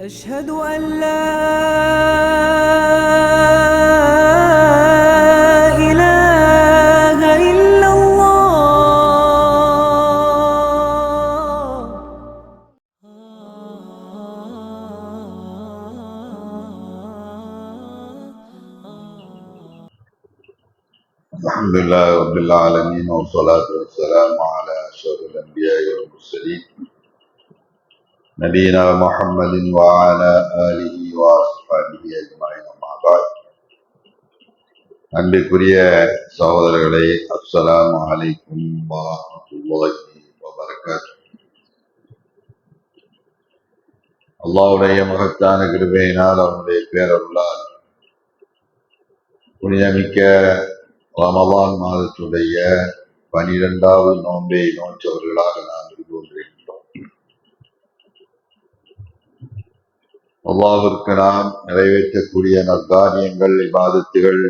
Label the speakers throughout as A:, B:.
A: أشهد أن لا
B: نبينا محمد وعلى آله وأصحابه أجمعين أما بعد அன்பிற்குரிய சகோதரர்களே அஸ்ஸலாமு அலைக்கும் வரஹ்மத்துல்லாஹி வபரகாத்துஹு அல்லாஹ்வுடைய மகத்தான கிருபையினால் அவனுடைய பேரருளால் புனிதமிக்க ரமலான் மாதத்துடைய பனிரெண்டாவது நோன்பை நோற்றவர்களாக நாம் அல்லாவிற்கு நாம் நிறைவேற்றக்கூடிய நற்காரியங்கள் இபாதத்துகள்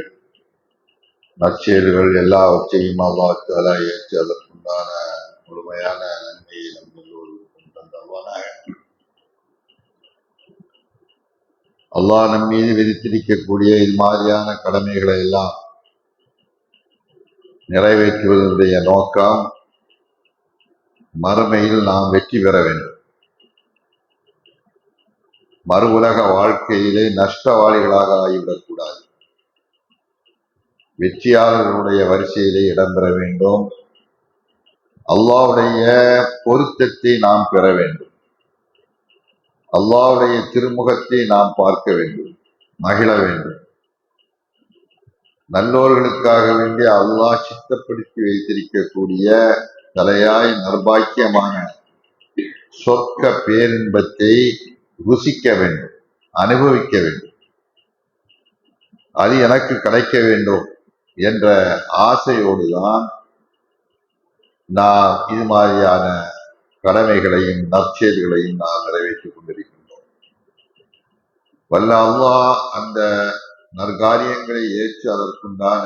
B: நற்செயல்கள் எல்லாவற்றையும் அல்லாஹ் ஏற்று அதற்குண்டான முழுமையான நன்மையை நம் எல்லோருக்கும் தந்தவானாக அல்லாஹ் நம் மீது விதித்திருக்கக்கூடிய இது மாதிரியான கடமைகளை எல்லாம் நிறைவேற்றுவதனுடைய நோக்கம் மறுமையில் நாம் வெற்றி பெற வேண்டும். மறு உலக வாழ்க்கையிலே நஷ்டவாளிகளாக ஆகிவிடக்கூடாது. வெற்றியாளர்களுடைய வரிசையிலே இடம்பெற வேண்டும். அல்லாவுடைய பொருத்தத்தை நாம் பெற வேண்டும். அல்லாவுடைய திருமுகத்தை நாம் பார்க்க வேண்டும் மகிழ வேண்டும். நல்லோர்களுக்காக வேண்டி அல்லாஹ் சித்தப்படுத்தி வைத்திருக்கக்கூடிய தலையாய் நர்பாக்கியமான சொர்க்க பேரின்பத்தை ருசிக்க வேண்டும் அனுபவிக்க வேண்டும். அது எனக்கு கிடைக்க வேண்டும் என்ற ஆசையோடு தான் நாம் இது மாதிரியான கடமைகளையும் நற்செயல்களையும் நாம் நிறைவேற்றிக் கொண்டிருக்கின்றோம். வல்ல அல்லாஹ் அந்த நற்காரியங்களை ஏற்று அதற்குண்டான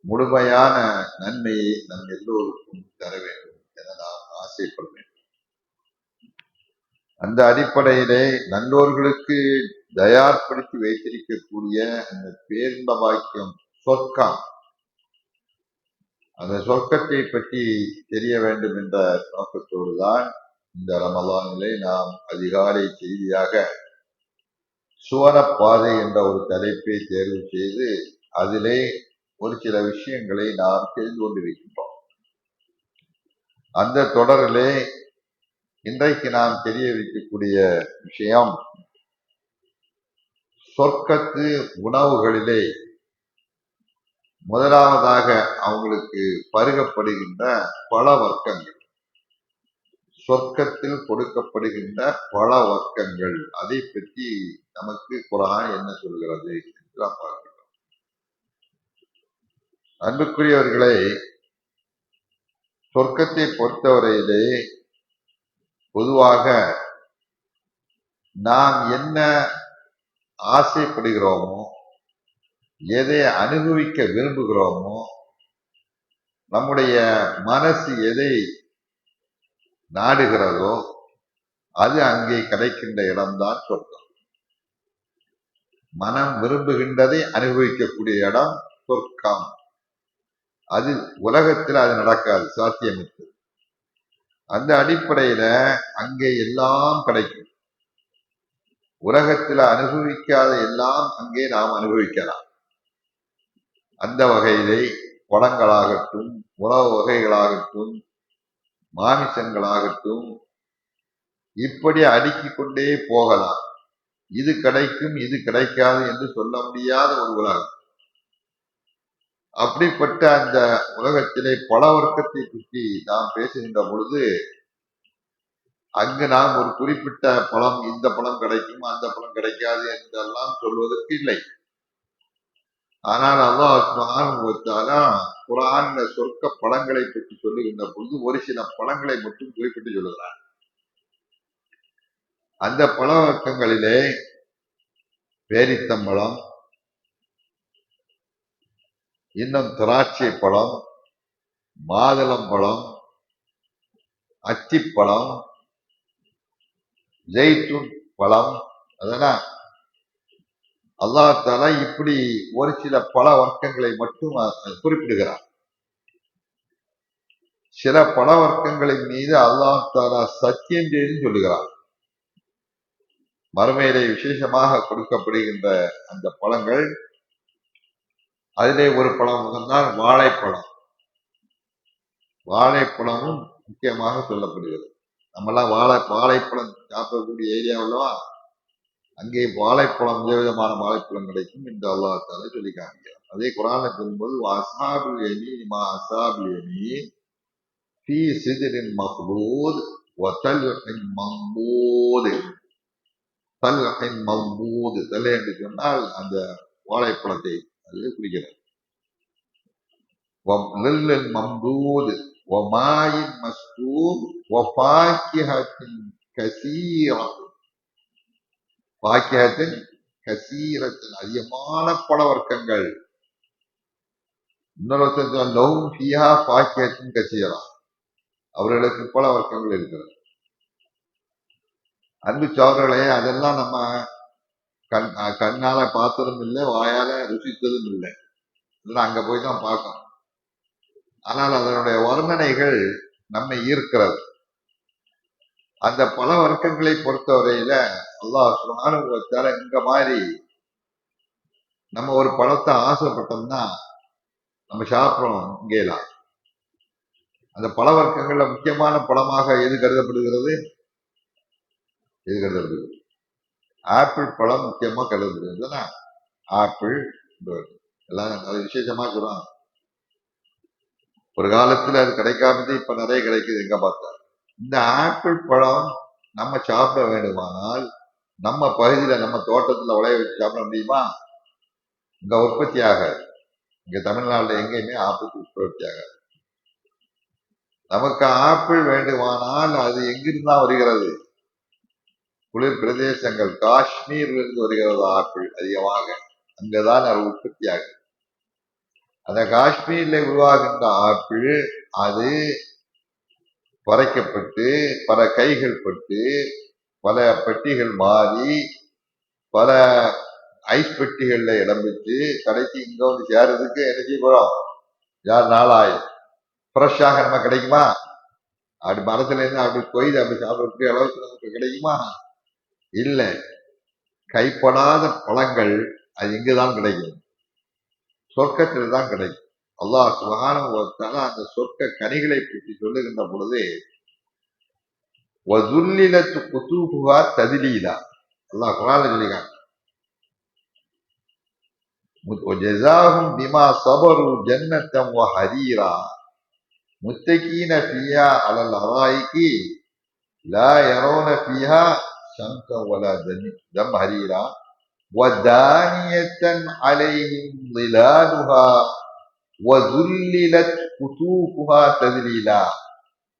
B: முழுமையான நன்மையை நம் எல்லோருக்கும் தர வேண்டும் என நாம் ஆசைப்பட அந்த அடிப்படையிலே நல்லோர்களுக்கு தயார்படுத்தி வைத்திருக்கக்கூடிய அந்த பேர்ந்த வாக்கியம் சொர்க்கம். அந்த சொர்க்கத்தை பற்றி தெரிய வேண்டும் என்ற நோக்கத்தோடு தான் இந்த ரமலானிலே நாம் அதிகாலை செய்தியாக சுவனப்பாதை என்ற ஒரு தலைப்பை தேர்வு செய்து அதிலே ஒரு சில விஷயங்களை நாம் தெரிந்து கொண்டிருக்கின்றோம். அந்த தொடரிலே இன்றைக்கு நாம் தெரிய வைக்கக்கூடிய விஷயம் சொர்க்கத்து உணவுகளிலே முதலாவதாக அவங்களுக்கு பருகப்படுகின்ற பல வர்க்கங்கள். சொர்க்கத்தில் கொடுக்கப்படுகின்ற பல வர்க்கங்கள். அதை பற்றி நமக்கு குரான் என்ன சொல்கிறது என்று நாம் பார்க்கிறோம் அன்புக்குரியவர்களே சொர்க்கத்தை பொறுத்தவரையிலே பொதுவாக நாம் என்ன ஆசைப்படுகிறோமோ எதை அனுபவிக்க விரும்புகிறோமோ நம்முடைய மனசு எதை நாடுகிறதோ அது அங்கே கிடைக்கின்ற இடம்தான் சொர்க்கம் மனம் விரும்புகின்றதை அனுபவிக்கக்கூடிய இடம் சொர்க்கம் அது உலகத்தில் அது நடக்காது சாத்தியமிட்டு அந்த அடிப்படையில அங்கே எல்லாம் கிடைக்கும். உலகத்தில் அனுபவிக்காத எல்லாம் அங்கே நாம் அனுபவிக்கலாம். அந்த வகையிலே பழங்களாகட்டும் உணவு வகைகளாகட்டும் மாமிசங்களாகட்டும் இப்படி அடுக்கிக் கொண்டே போகலாம். இது கிடைக்கும் இது கிடைக்காது என்று சொல்ல முடியாத ஒரு உலகம். அப்படிப்பட்ட அந்த உலகத்திலே பல வர்க்கத்தை பற்றி நாம் பேசுகின்ற பொழுது அங்கு நாம் ஒரு குறிப்பிட்ட பழம் இந்த பழம் கிடைக்கும் அந்த பழம் கிடைக்காது என்றெல்லாம் சொல்வதற்கு இல்லை. ஆனால் அல்லாஹ் குரான் சொர்க்க பழங்களை பற்றி சொல்லுகின்ற பொழுது ஒரு சில பழங்களை மட்டும் குறிப்பிட்டு சொல்லுகிறார் அந்த பழ வர்க்கங்களிலே பேரித்தம்பழம் இன்னும் திராட்சை பழம் மாதுளம்பழம் அத்திப்பழம் ஜெய்தூன் பழம் அதெல்லாம் அல்லாஹ் தாலா இப்படி ஒரு சில பல வர்க்கங்களை மட்டும் குறிப்பிடுகிறார் சில பல வர்க்கங்களின் மீது அல்லாஹ் தாலா சத்தியம் செய்து சொல்லுகிறார் மறுமையிலே விசேஷமாக கொடுக்கப்படுகின்ற அந்த பழங்கள் அதிலே ஒரு பழம் தான் வாழைப்பழம். வாழைப்பழமும் முக்கியமாக சொல்லப்படுகிறது. நம்மலாம் வாழை வாழைப்பழம் சாப்பிடக்கூடிய ஏரியா உள்ளவா அங்கே வாழைப்பழம் விதவிதமான வாழைப்பழம் கிடைக்கும் என்று அல்லாஹ் தலை சொல்லி காமிக்கிறார் அதே குரானை சொல்லும்போது அசாபுல் யமீன் மா அசாபுல் யமீன் ஃபீ சிதரின் மஹ்லூத் வதல்ஹின் மம்பூத் தல்ஹின் மம்பூத் தலை என்று சொன்னால் அந்த வாழைப்பழத்தை அதுவே குடிக்கிறார் நெல்லன் மம்தூது ஒமாயின் மஸ்தூர் ஒபாக்கியத்தின் கசீரம் பாக்கியத்தின் கசீரத்தின் அதிகமான பல வர்க்கங்கள் இன்னொருத்தன் லவும் ஃபியா பாக்கியத்தின் கசீரம் அவர்களுக்கு பல வர்க்கங்கள் இருக்கிறது. அன்பு சோழர்களே அதெல்லாம் நம்ம கண் கண்ணால பார்த்ததும் இல்லை வாயால ருசித்ததும் இல்லை. இதெல்லாம் அங்க போய் தான் பார்க்கணும். ஆனால் அதனுடைய வர்ணனைகள் நம்மை ஈர்க்கிறது. அந்த பல வர்க்கங்களை பொறுத்தவரையில அல்லாஹ் சுகானுபவத்தால இந்த மாதிரி நம்ம ஒரு பழத்தை ஆசைப்பட்டோம்னா நம்ம சாப்பிடுறோம் இங்கேலாம். அந்த பல வர்க்கங்கள்ல முக்கியமான பழமாக எது கருதப்படுகிறது? எது கருதப்படுகிறது? ஆப்பிள் பழம் முக்கியமா கருதப்படுகிறது ஆப்பிள் எல்லாம் அது விசேஷமா இருக்கிறோம். ஒரு காலத்துல அது கிடைக்காமது இப்ப நிறைய கிடைக்குது எங்கே பார்த்தா இந்த ஆப்பிள் பழம் நம்ம சாப்பிட வேண்டுமானால் நம்ம பகுதியில நம்ம தோட்டத்துல உழைய வச்சு சாப்பிட முடியுமா? இங்க உற்பத்தி ஆகாது. இங்க தமிழ்நாட்டுல எங்கேயுமே ஆப்பிள் உற்பத்தி ஆகாது. நமக்கு ஆப்பிள் வேண்டுமானால் அது எங்கிருந்தான் வருகிறது? குளிர் பிரதேசங்கள் காஷ்மீரிலிருந்து வருகிறது ஆப்பிள் அதிகமாக. அங்கதான் அது உற்பத்தி ஆகுது அந்த காஷ்மீர்ல உருவாகின்ற ஆப்பிள் அது பறைக்கப்பட்டு பல கைகள் பட்டு பல பெட்டிகள் மாறி பல ஐஸ் பெட்டிகள்ல இடம் பெற்று கடைக்கு இங்க வந்து சேரதுக்கு என்ன செய்ய போறோம்? யார் நாளாயும் ஃப்ரெஷ்ஷாக நம்ம கிடைக்குமா? அப்படி மரத்துல இருந்து அப்படி கொய்து அப்படி சாப்பிட்ற அளவுக்கு நமக்கு கிடைக்குமா? இல்லை. கைப்படாத பழங்கள் அது இங்கு தான் கிடைக்கும். சொர்க்கத்தில் தான் கிடைக்கும். அல்லாஹ் சுகான அந்த சொர்க்க கனிகளை பற்றி சொல்லுகின்ற பொழுது வசுல்லிலத்து குசூபுகா ததிலீலா. அல்லாஹ் குரான் சொல்லிக்கான் ஜெசாகும் பிமா சபரு ஜன்னத்தம் வ ஹரீரா. முத்தகீன பியா அலல் ஹராய்கி லா யரோன பியா شمسا ولا زمهريرا ودانية عليهم ظلالها وذللت قطوفها تذليلا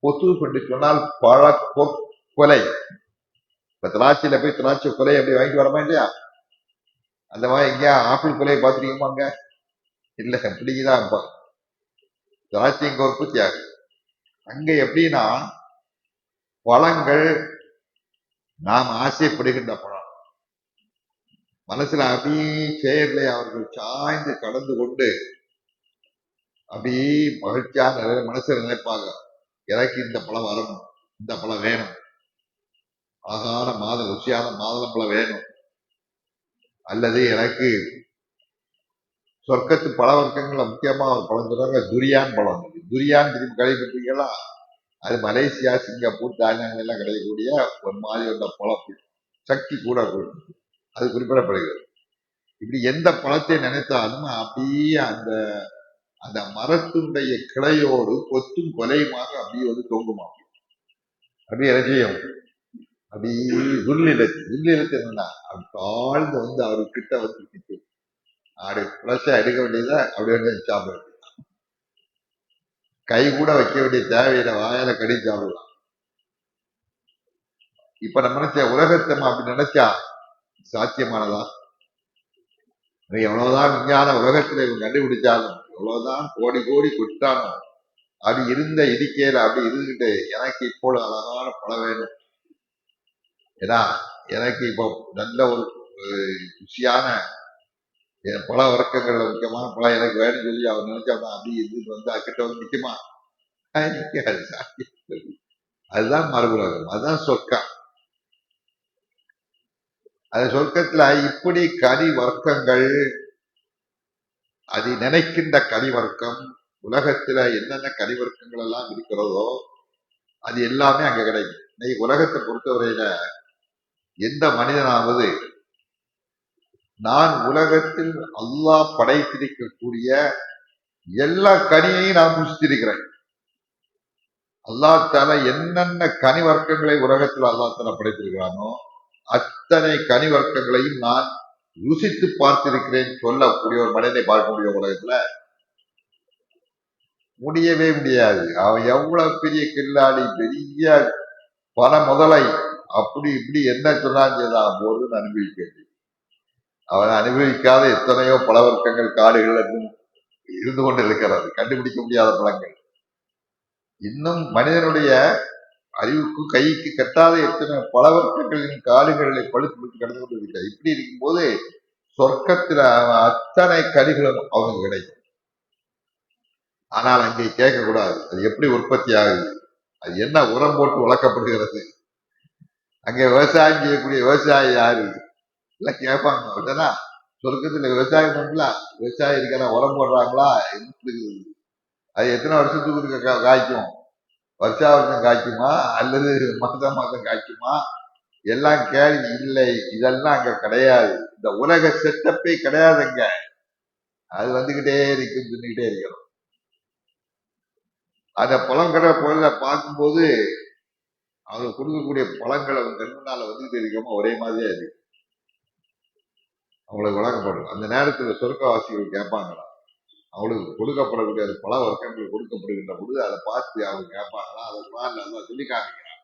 B: குத்தூப் என்று சொன்னால் பழ கொ- கொலை இப்ப திராட்சையில போய் திராட்சை கொலை அப்படி வாங்கிட்டு வரமா இல்லையா அந்த மாதிரி எங்கேயா ஆப்பிள் கொலையை பார்த்துருக்கீமா அங்க இல்ல பிடிக்குதான் இப்ப திராட்சை இங்க உற்பத்தி ஆகுது அங்க எப்படின்னா பழங்கள் நாம் ஆசைப்படுகின்ற படம் மனசுல அப்படியே செயலை அவர்கள் சாய்ந்து கடந்து கொண்டு அப்படியே மகிழ்ச்சியா நிறைய மனசுல நினைப்பாங்க எனக்கு இந்த பழம் வரணும் இந்த பழம் வேணும். அழகான மாத ருசியான மாதுளம்பழம் வேணும். அல்லது எனக்கு சொர்க்கத்து பழ வர்க்கங்கள்ல முக்கியமா ஒரு பழம் சொல்றாங்க துரியான் பழம். துரியான் திரும்பி கடைபிடிப்பீங்களா? அது மலேசியா சிங்கப்பூர் தாய்லாந்து எல்லாம் கிடைக்கக்கூடிய ஒரு மாதிரி உள்ள பழப்பு. சக்தி கூட இருக்கும். அது குறிப்பிடப்படுகிறது. இப்படி எந்த பழத்தை நினைத்தாலும் அப்படியே அந்த அந்த மரத்தினுடைய கிளையோடு கொத்தும் கொலையுமாக அப்படியே வந்து தொங்குமா அப்படியே என்ன அப்படியே துல்லிலத்து துல்லிலத்து என்னன்னா அப்படி தாழ்ந்து வந்து அவர் கிட்ட வந்து நிற்கும். அப்படி ஃப்ரெஷ்ஷா எடுக்க வேண்டியதை அப்படி வந்து சாப்பிட வேண்டியது கை கூட வைக்க வேண்டிய தேவையில்லை வாயால கடி சாப்பிடலாம். இப்ப நம்ம நினைச்ச உலகத்தை அப்படி நினைச்சா சாத்தியமானதா? எவ்வளவுதான் விஞ்ஞான உலகத்துல இவன் கண்டுபிடிச்சாலும் எவ்வளவுதான் கோடி கோடி குட்டானோ அப்படி இருந்த இடிக்கையில அப்படி இருந்துட்டு எனக்கு இப்போது அழகான பழம் வேணும். ஏன்னா எனக்கு இப்போ நல்ல ஒரு ருசியான பல வர்க்கங்கள்ல முக்கியமான பழம் எனக்கு வேணும்னு சொல்லி அவர் நினைச்சாதான் அப்படி இது வந்து அக்கிட்ட வந்து நிக்குமா? அஹ் அதுதான் மறுபுலகம் அதுதான் சொர்க்கம். அது சொர்க்கத்துல இப்படி கனி வர்க்கங்கள் அது நினைக்கின்ற கனி வர்க்கம் உலகத்துல என்னென்ன கனி வர்க்கங்கள் எல்லாம் இருக்கிறதோ அது எல்லாமே அங்க கிடைக்கும். இன்னைக்கு உலகத்தை பொறுத்தவரையில எந்த மனிதனாவது நான் உலகத்தில் அல்லாஹ் படைத்திருக்கக்கூடிய எல்லா கனியையும் நான் புசித்திருக்கிறேன். அல்லாஹ் தால என்னென்ன கனி வர்க்கங்களை உலகத்தில் அல்லாஹ் தால படைத்திருக்கிறானோ அத்தனை கனி வர்க்கங்களையும் நான் ருசித்து பார்த்திருக்கிறேன் சொல்லக்கூடிய ஒரு மனிதனை பார்க்க முடியும் உலகத்துல. முடியவே முடியாது. அவன் எவ்வளவு பெரிய கில்லாடி பெரிய பண முதலை அப்படி இப்படி என்ன சொன்னாலும் செய்தான் போதுன்னு அனுபவிக்க அவன் அனுபவிக்காத எத்தனையோ பலவர்க்கங்கள் காடுகள் இருந்து கொண்டு இருக்கிறது கண்டுபிடிக்க முடியாத பழங்கள் இன்னும் மனிதனுடைய அறிவுக்கு கைக்கு கட்டாத எத்தனை பலவர்க்கங்களின் காடுகளை பழுத்து பழுத்து கடந்து கொண்டு இருக்கிறது இப்படி இருக்கும்போது சொர்க்கத்துல அவன் அத்தனை கனிகளும் அவனுக்கு கிடைக்கும். ஆனால் அங்கே கேட்கக்கூடாது. அது எப்படி உற்பத்தி ஆகுது? அது என்ன உரம் போட்டு வளர்க்கப்படுகிறது? அங்கே விவசாயம் செய்யக்கூடிய விவசாயி யாரு? இல்ல கேட்பாங்க. அப்படின்னா சொர்க்கத்துல விவசாயம் பண்ணல. விவசாயம் இருக்கிற உரம் போடுறாங்களா? எப்படி அது எத்தனை வருஷத்துக்கு இருக்க காய்க்கும்? வருஷா வருஷம் காய்க்குமா? அல்லது மாதம் மாதம் காய்க்குமா? எல்லாம் கேள்வி இல்லை. இதெல்லாம் அங்க கிடையாது. இந்த உலக செட்டப்பே கிடையாதுங்க. அது வந்துகிட்டே இருக்கும் சொல்லிக்கிட்டே இருக்கணும் அந்த பழம் கடை பொருளை பார்க்கும்போது அவங்க கொடுக்கக்கூடிய பழங்கள் அவங்க கண் முன்னால இருக்காம ஒரே மாதிரியா இருக்கு. அவங்களுக்கு வழங்கப்படும். அந்த நேரத்தில் சொர்க்கவாசிகள் கேட்பாங்களா? அவங்களுக்கு கொடுக்கப்படக்கூடிய பல வர்க்கங்கள் கொடுக்கப்படுகின்ற பொழுது அதை பார்த்து அவங்க கேட்பாங்களா? அதை குரான் நல்லா சொல்லி காமிக்கிறாங்க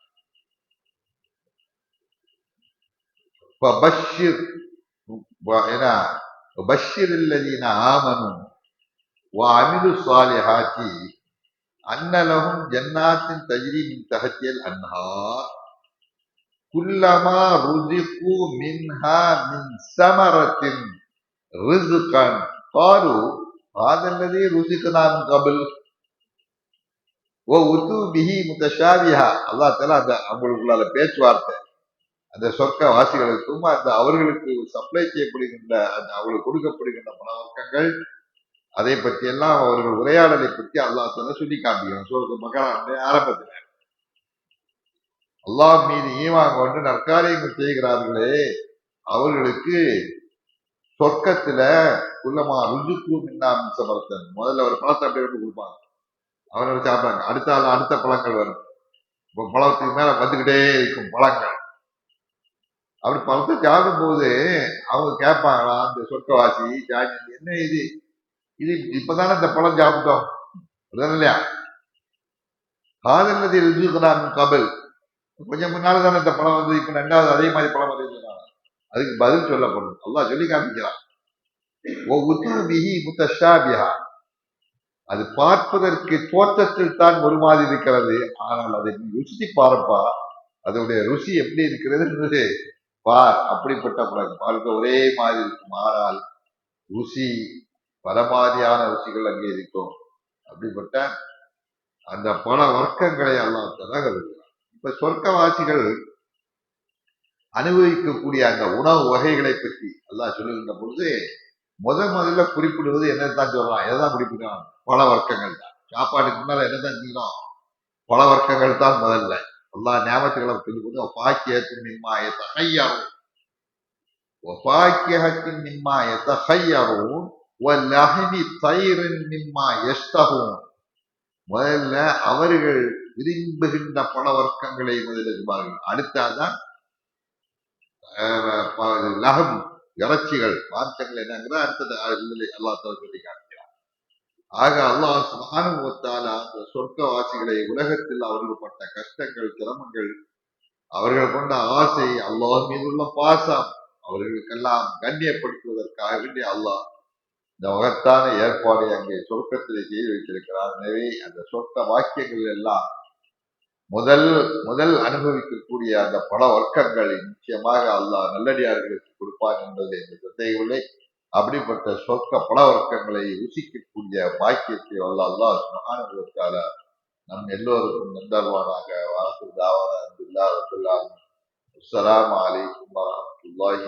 B: பஷிர் ஏன்னா பஷிர் இல்லதீன ஆமனும் வா அமிது சுவாலிஹாச்சி அன்னலகும் ஜன்னாத்தின் தஜிரி தகத்தியல் அன்ஹார். كلما رزقوا منها من ثمرة رزقا قالوا هذا الذي رزقنا من قبل وأتوا به متشابها الله تعالى அந்த அவங்களுக்குள்ள பேச்சுவார்த்தை அந்த சொர்க்க வாசிகளுக்கும் அந்த அவர்களுக்கு சப்ளை செய்யப்படுகின்ற அந்த அவர்களுக்கு கொடுக்கப்படுகின்ற பண வர்க்கங்கள் அதை பற்றி எல்லாம் அவர்கள் உரையாடலை பற்றி அல்லாஹ் தாலா சொல்லி காண்பிக்கிறான் சூரத்து மகரானுடைய ஆரம்பத்தில் அல்லாஹ் மீது ஈமான் கொண்டு நற்காரியங்கள் செய்கிறார்களே அவர்களுக்கு சொர்க்கத்துல உள்ளமா ருஜுக்கு மின்னா மின்சமரத்தன் முதல்ல ஒரு பழத்தை அப்படியே வந்து கொடுப்பாங்க. அவனை சாப்பிட்டாங்க அடுத்த ஆள் அடுத்த பழங்கள் வரும். இப்போ பழத்துக்கு மேல வந்துக்கிட்டே இருக்கும் பழங்கள். அப்படி பழத்தை சாப்பிடும்போது அவங்க கேட்பாங்களா அந்த சொர்க்கவாசி ஜாதி என்ன இது? இது இப்பதானே இந்த பழம் சாப்பிட்டோம். இல்லையா? இல்லையா ருஜுக்கு நான் கபல். கொஞ்சம் முன்னால தானே இந்த படம் வந்து இப்ப ரெண்டாவது அதே மாதிரி படம் வருது அதுக்கு பதில் சொல்லப்படும். அல்லா சொல்லி காமிக்கிறான். ஓ அது பார்ப்பதற்கு தோற்றத்தில் தான் ஒரு மாதிரி இருக்கிறது. ஆனால் அதை ருசி பார்ப்பா. அதனுடைய ருசி எப்படி இருக்கிறது பார். அப்படிப்பட்ட படம். பார்க்க ஒரே மாதிரி இருக்கும். ஆனால் ருசி பல மாதிரியான ருசிகள் அங்கே இருக்கும். அப்படிப்பட்ட அந்த பல வர்க்கங்களை அல்லாஹ் தரகிறார் இப்ப சொர்க்கவாசிகள் அனுபவிக்கக்கூடிய அந்த உணவு வகைகளை பற்றி எல்லாம் சொல்லுகின்ற பொழுது முத முதல்ல குறிப்பிடுவது என்னதான் சொல்லலாம் எதான் குறிப்பிடலாம் பல வர்க்கங்கள் தான். சாப்பாட்டுக்கு முன்னால என்னதான் செய்யணும்? பல வர்க்கங்கள் தான் முதல்ல. எல்லா ஞாபகத்துகளை சொல்லும்போது பாக்கியத்தின் மின்மா எத்தகையாரும் பாக்கியத்தின் மின்மா எத்தகையாரும் லகினி தயிரின் மின்மா எஸ்தகும் முதல்ல அவர்கள் விரும்புகின்ற பல வர்க்கங்களை முதலில் இருப்பார்கள் அடுத்தாதான் அஹ், லகம் இறைச்சிகள் மாற்றங்கள் என்னங்கிற அடுத்தது அல்லா சொல்லி காட்டுகிறார் ஆக அல்லாஹ் சுபானுபவத்தால் அந்த சொர்க்கவாசிகளை உலகத்தில் அவர்கள் பட்ட கஷ்டங்கள் சிரமங்கள் அவர்கள் கொண்ட ஆசை அல்லாஹ் மீதுள்ள பாசம் அவர்களுக்கெல்லாம் கண்ணியப்படுத்துவதற்காக வேண்டிய அல்லாஹ் இந்த மகத்தான ஏற்பாடை அங்கே சொர்க்கத்திலே செய்து வைத்திருக்கிறார். எனவே அந்த சொர்க்க வாக்கியங்கள் எல்லாம் முதல் முதல் அனுபவிக்கக்கூடிய அந்த பல வர்க்கங்களை நிச்சயமாக அல்லாஹ் நல்லடியார்களுக்கு கொடுப்பான் என்பது எந்த சந்தேகவில்லை. அப்படிப்பட்ட சொர்க்க பல வர்க்கங்களை ருசிக்கக்கூடிய பாக்கியத்தை வல்ல அல்லாஹ் சுபஹானஹு நம் எல்லோருக்கும் நந்தர்வானாக வாசுதாவான அப்துல்லா அப்துல்லா அஸ்ஸலாமு அலைக்கும் வரஹ்மத்துல்லாஹி